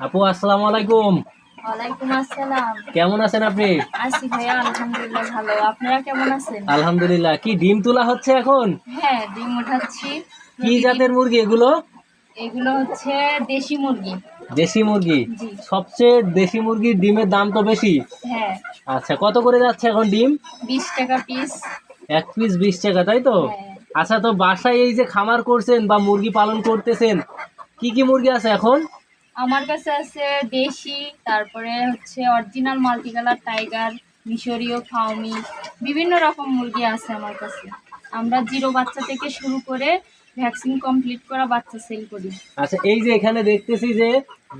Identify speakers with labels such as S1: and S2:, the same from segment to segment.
S1: আপু আসসালামু আলাইকুম।
S2: ওয়ালাইকুম আসসালাম।
S1: কেমন আছেন আপনি?
S2: আছি ভাইয়া আলহামদুলিল্লাহ ভালো। আপনারা কেমন আছেন?
S1: আলহামদুলিল্লাহ। কি ডিম তোলা হচ্ছে এখন?
S2: হ্যাঁ ডিম উঠাচ্ছি।
S1: কি জাতের মুরগি এগুলো?
S2: এগুলো হচ্ছে দেশি মুরগি।
S1: দেশি মুরগি? সবচেয়ে দেশি মুরগির ডিমের দাম তো বেশি?
S2: হ্যাঁ।
S1: আচ্ছা কত করে যাচ্ছে এখন ডিম?
S2: বিশ টাকা পিস
S1: এক পিস বিশ টাকা তাই তো?
S2: হ্যাঁ।
S1: আচ্ছা তো বাসায় এই যে খামার করছেন বা মুরগি পালন করতেছেন কি কি মুরগি আছে এখন?
S2: আমার কাছে আছে দেশি তারপরে হচ্ছে অরিজিনাল মাল্টি কালার টাইগার মিশরীয় ফাউমি বিভিন্ন রকম মুরগি আছে আমার কাছে। আমরা জিরো বাচ্চা থেকে শুরু করে ভ্যাকসিন কমপ্লিট করা বাচ্চা সেল করি।
S1: আচ্ছা এই যে এখানে দেখতেছি যে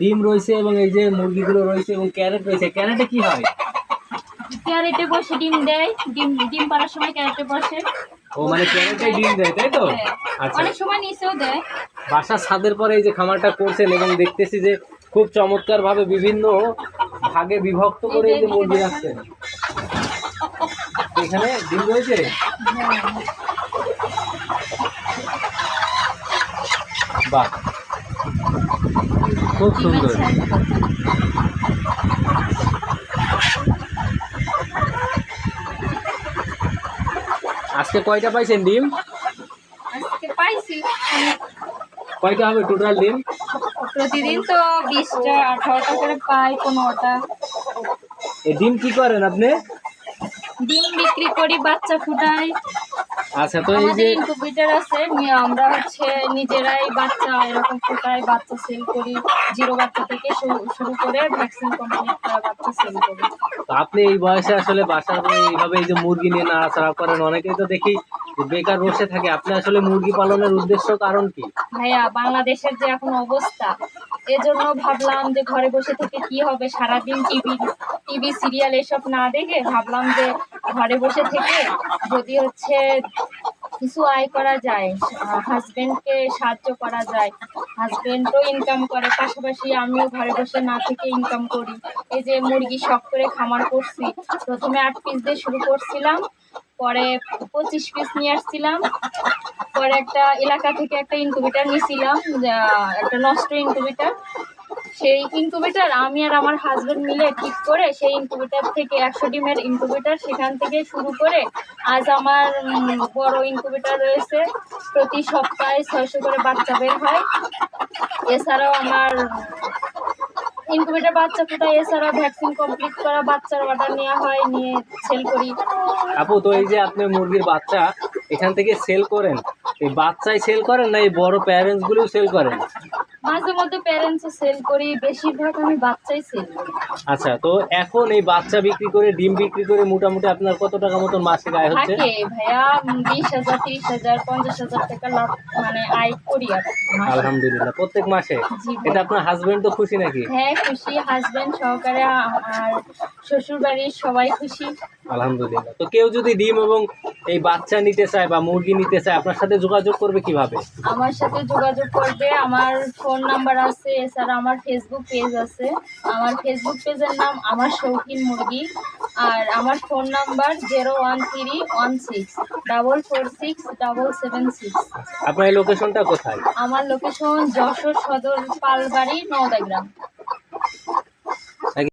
S1: ডিম রয়েছে এবং এই যে মুরগিগুলো রয়েছে এবং ক্যারেট রয়েছে ক্যারেটে কি হয়?
S2: ক্যারেটে বসে ডিম দেয় ডিম ডিম পাড়ার সময় ক্যারেটে বসে।
S1: ও মানে ক্যারেটে ডিম দেয় তাই তো?
S2: হ্যাঁ।
S1: আচ্ছা।
S2: অনেক সময় নিচেও দেয়।
S1: বাসার ছাদের পরে এই যে খামারটা করছেন এবং দেখতেছি যে খুব চমৎকার ভাবে বিভিন্ন ভাগে বিভক্ত করে এই যে মুরগি রাখছেন। এখানে ডিম রয়েছে? বাহ। খুব সুন্দর। আজকে কয়টা পাইছেন ডিম?
S2: আজকে পাইছি।
S1: কয়টা হবে টোটাল ডিম?
S2: প্রতিদিন তো বিশটা আঠারোটা করে পাই পনেরোটা।
S1: এই ডিম কি করেন আপনি?
S2: ডিম বিক্রি করি বাচ্চা ফুটাই
S1: আচ্ছা তো এই যে
S2: ইনকুবেটর আছে নিয়ে আমরা হচ্ছে নিজেরাই বাচ্চা এরকম ফুটাই বাচ্চা সেল করি জিরো বাচ্চা থেকে শুরু করে ভ্যাকসিন কমপ্লিট করা বাচ্চা সেল করি।
S1: তো আপনি এই বয়সে আসলে বাসার এইভাবে এই যে মুরগি নিয়ে নাড়াচাড়া করেন অনেকেই তো দেখি বেকার বসে থাকে। আপনি আসলে মুরগি পালনের উদ্দেশ্য কারণ কি?
S2: ভাইয়া বাংলাদেশের যে এখন অবস্থা এজন্য ভাবলাম যে ঘরে বসে থেকে কি হবে? সারাদিন টিভি টিভি সিরিয়াল এসব না দেখে ভাবলাম যে ঘরে বসে থেকে যদি হচ্ছে কিছু আয় করা যায় হাজবেন্ডকে সাহায্য করা যায় হাজবেন্ডও ইনকাম করে, পাশাপাশি আমিও ঘরে বসে না থেকে ইনকাম করি। এই যে মুরগি শখ করে খামার করছি, প্রথমে আট পিস দিয়ে শুরু করছিলাম, পরে পঁচিশ পিস নিয়ে আসছিলাম, পরে একটা এলাকা থেকে একটা ইনকুবেটার নিয়েছিলাম একটা নষ্ট ইনকুবেটার সেই ইনকুবেটার আমি আর আমার হাজবেন্ড মিলে ঠিক করে সেই ইনকুবেটার থেকে একশো ডিমের ইনকুবেটার সেখান থেকে শুরু করে আজ আমার বড় ইনকুবেটার রয়েছে। প্রতি সপ্তাহে ছয়শো করে বাচ্চা বের হয়। এছাড়াও আমার ইনকুবেটার বাচ্চা ফোটা এছাড়াও ভ্যাকসিন কমপ্লিট করা, বাচ্চার অর্ডার নেওয়া হয়, নিয়ে সেল করি।
S1: আপু, তো এই যে আপনি মুরগির বাচ্চা, এখান থেকে সেল করেন। এই বাচ্চাই সেল করেন না এই বড় প্যারেন্টস গুলোও সেল করেন?
S2: মাঝে মধ্যে প্যারেন্টসও সেল করি বেশিরভাগ আমি বাচ্চাই সেল করি।
S1: আচ্ছা তো এখন এই বাচ্চা বিক্রি করে ডিম বিক্রি করে মোটামুটি আপনার কত টাকা মতন মাসে আয় হচ্ছে?
S2: থাকে ভাইয়া বিশ হাজার তিরিশ হাজার পঞ্চাশ হাজার টাকা লাভ মানে আয় করি আর
S1: আলহামদুলিল্লাহ প্রত্যেক মাসে? এটা আপনার হাজবেন্ড তো খুশি নাকি?
S2: হ্যাঁ খুশি হাজবেন্ড সহকারে আর শ্বশুর বাড়ির সবাই খুশি।
S1: আলহামদুলিল্লাহ তো কেউ যদি ডিম এবং এই বাচ্চা নিতে চায় বা মুরগি নিতে চায় আপনার সাথে যোগাযোগ করবে কীভাবে?
S2: আমার সাথে যোগাযোগ করবে আমার ফোন নাম্বার আছে এছাড়া আমার ফেসবুক পেজ আছে। আমার ফেসবুক পেজের নাম আমার শৌখিন মুরগি আর আমার phone number zero one three one six double four six double seven six
S1: আপনার এই লোকেশনটা কোথায়?
S2: আমার লোকেশন যশোর সদর পালবাড়ি নওদা গ্রাম।